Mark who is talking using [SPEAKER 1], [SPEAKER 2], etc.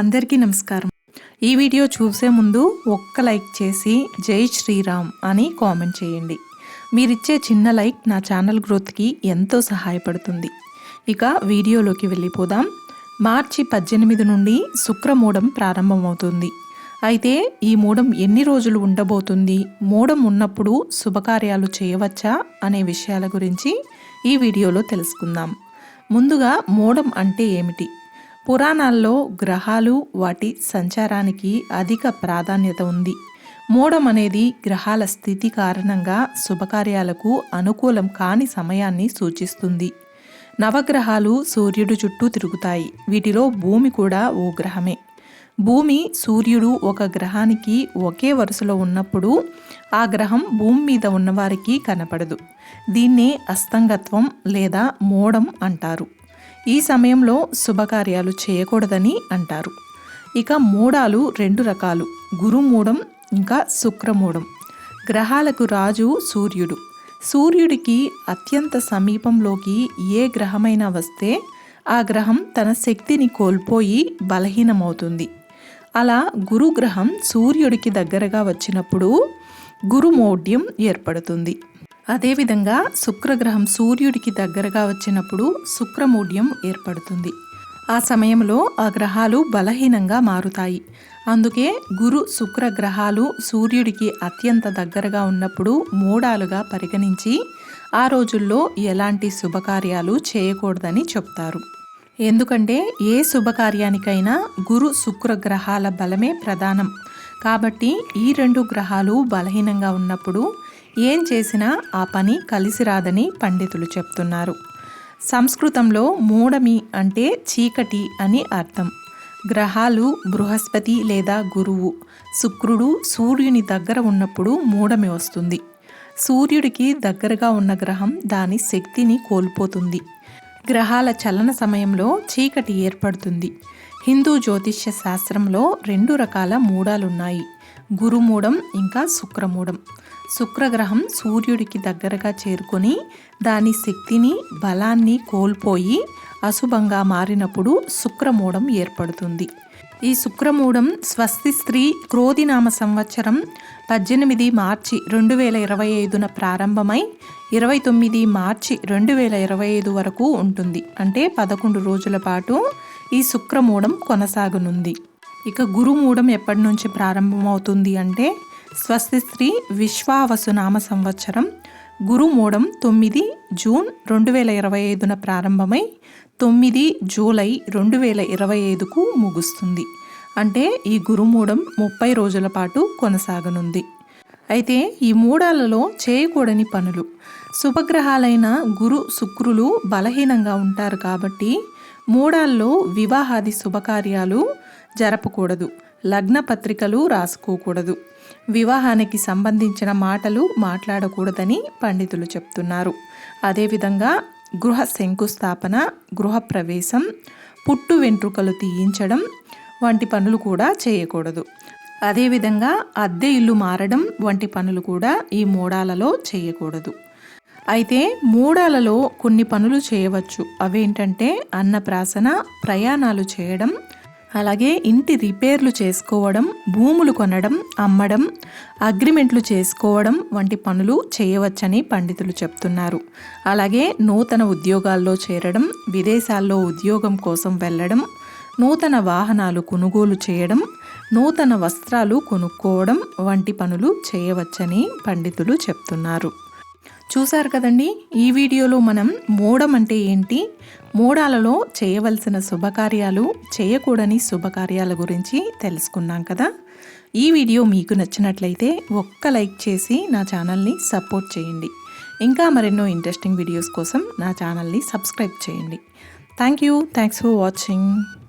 [SPEAKER 1] అందరికీ నమస్కారం. ఈ వీడియో చూసే ముందు ఒక్క లైక్ చేసి జై శ్రీరామ్ అని కామెంట్ చేయండి. మీరిచ్చే చిన్న లైక్ నా ఛానల్ గ్రోత్కి ఎంతో సహాయపడుతుంది. ఇక వీడియోలోకి వెళ్ళిపోదాం. మార్చి పద్దెనిమిది నుండి శుక్రమూఢం ప్రారంభమవుతుంది. అయితే ఈ మూడం ఎన్ని రోజులు ఉండబోతుంది? మూడం ఉన్నప్పుడు శుభకార్యాలు చేయవచ్చా? అనే విషయాల గురించి ఈ వీడియోలో తెలుసుకుందాం. ముందుగా మూడం అంటే ఏమిటి? పురాణాల్లో గ్రహాలు వాటి సంచారానికి అధిక ప్రాధాన్యత ఉంది. మూడం అనేది గ్రహాల స్థితి కారణంగా శుభకార్యాలకు అనుకూలం కాని సమయాన్ని సూచిస్తుంది. నవగ్రహాలు సూర్యుడు చుట్టూ తిరుగుతాయి. వీటిలో భూమి కూడా ఓ గ్రహమే. భూమి సూర్యుడు ఒక గ్రహానికి ఒకే వరుసలో ఉన్నప్పుడు ఆ గ్రహం భూమి మీద ఉన్నవారికి కనపడదు. దీన్నే అస్తంగత్వం లేదా మోడం అంటారు. ఈ సమయంలో శుభకార్యాలు చేయకూడదని అంటారు. ఇక మూడాలు రెండు రకాలు. గురుమూడం ఇంకా శుక్రమూడం గ్రహాలకు రాజు సూర్యుడు. సూర్యుడికి అత్యంత సమీపంలోకి ఏ గ్రహమైనా వస్తే ఆ గ్రహం తన శక్తిని కోల్పోయి బలహీనమవుతుంది. అలా గురుగ్రహం సూర్యుడికి దగ్గరగా వచ్చినప్పుడు గురుమౌఢ్యం ఏర్పడుతుంది. అదేవిధంగా శుక్రగ్రహం సూర్యుడికి దగ్గరగా వచ్చినప్పుడు శుక్రమూఢ్యం ఏర్పడుతుంది. ఆ సమయంలో ఆ గ్రహాలు బలహీనంగా మారుతాయి. అందుకే గురు శుక్ర గ్రహాలు సూర్యుడికి అత్యంత దగ్గరగా ఉన్నప్పుడు మూడాలుగా పరిగణించి ఆ రోజుల్లో ఎలాంటి శుభకార్యాలు చేయకూడదని చెప్తారు. ఎందుకంటే ఏ శుభకార్యానికైనా గురు శుక్ర గ్రహాల బలమే ప్రధానం. కాబట్టి ఈ రెండు గ్రహాలు బలహీనంగా ఉన్నప్పుడు ఏం చేసినా ఆ పని కలిసి రాదని పండితులు చెప్తున్నారు. సంస్కృతంలో మూడమి అంటే చీకటి అని అర్థం. గ్రహాలు బృహస్పతి లేదా గురువు శుక్రుడు సూర్యుని దగ్గర ఉన్నప్పుడు మూడమి వస్తుంది. సూర్యుడికి దగ్గరగా ఉన్న గ్రహం దాని శక్తిని కోల్పోతుంది. గ్రహాల చలన సమయంలో చీకటి ఏర్పడుతుంది. హిందూ జ్యోతిష్య శాస్త్రంలో రెండు రకాల మూడాలున్నాయి గురుమూడం ఇంకా శుక్రమూడం శుక్రగ్రహం సూర్యుడికి దగ్గరగా చేరుకొని దాని శక్తిని బలాన్ని కోల్పోయి అశుభంగా మారినప్పుడు శుక్రమూఢం ఏర్పడుతుంది. ఈ శుక్రమూఢం స్వస్తి స్త్రీ క్రోధినామ సంవత్సరం పద్దెనిమిది మార్చి రెండు వేల ఇరవై ఐదున ప్రారంభమై ఇరవై తొమ్మిది మార్చి రెండు వేల ఇరవై ఐదు వరకు ఉంటుంది. అంటే పదకొండు రోజుల పాటు ఈ శుక్రమూఢం కొనసాగనుంది. ఇక గురుమూఢం ఎప్పటి నుంచి ప్రారంభమవుతుంది అంటే స్వస్తి స్త్రీ విశ్వావసు నామ సంవత్సరం గురుమూఢం తొమ్మిది జూన్ రెండు వేల ఇరవై ఐదున ప్రారంభమై తొమ్మిది జూలై రెండు వేల ఇరవై ఐదుకు ముగుస్తుంది. అంటే ఈ గురుమూఢం ముప్పై రోజుల పాటు కొనసాగనుంది. అయితే ఈ మూడాలలో చేయకూడని పనులు. శుభగ్రహాలైన గురు శుక్రులు బలహీనంగా ఉంటారు కాబట్టి మూడాల్లో వివాహాది శుభకార్యాలు జరపకూడదు. లగ్న పత్రికలు రాసుకోకూడదు. వివాహానికి సంబంధించిన మాటలు మాట్లాడకూడదని పండితులు చెప్తున్నారు. అదేవిధంగా గృహ శంకుస్థాపన గృహప్రవేశం పుట్టు వెంట్రుకలు తీయించడం వంటి పనులు కూడా చేయకూడదు. అదేవిధంగా అద్దె ఇల్లు మారడం వంటి పనులు కూడా ఈ మూడాలలో చేయకూడదు. అయితే మూడాలలో కొన్ని పనులు చేయవచ్చు. అవేంటంటే అన్నప్రాసన ప్రయాణాలు చేయడం అలాగే ఇంటి రిపేర్లు చేసుకోవడం భూములు కొనడం అమ్మడం అగ్రిమెంట్లు చేసుకోవడం వంటి పనులు చేయవచ్చని పండితులు చెప్తున్నారు. అలాగే నూతన ఉద్యోగాల్లో చేరడం విదేశాల్లో ఉద్యోగం కోసం వెళ్ళడం నూతన వాహనాలు కొనుగోలు చేయడం నూతన వస్త్రాలు కొనుక్కోవడం వంటి పనులు చేయవచ్చని పండితులు చెప్తున్నారు. చూశారు కదండి? ఈ వీడియోలో మనం మూడం అంటే ఏంటి? మూడాలలో చేయవలసిన శుభకార్యాలు చేయకూడని శుభకార్యాల గురించి తెలుసుకున్నాం కదా? ఈ వీడియో మీకు నచ్చినట్లయితే ఒక్క లైక్ చేసి నా ఛానల్ని సపోర్ట్ చేయండి. ఇంకా మరెన్నో ఇంట్రెస్టింగ్ వీడియోస్ కోసం నా ఛానల్ని సబ్స్క్రైబ్ చేయండి. Thank you. Thanks for watching.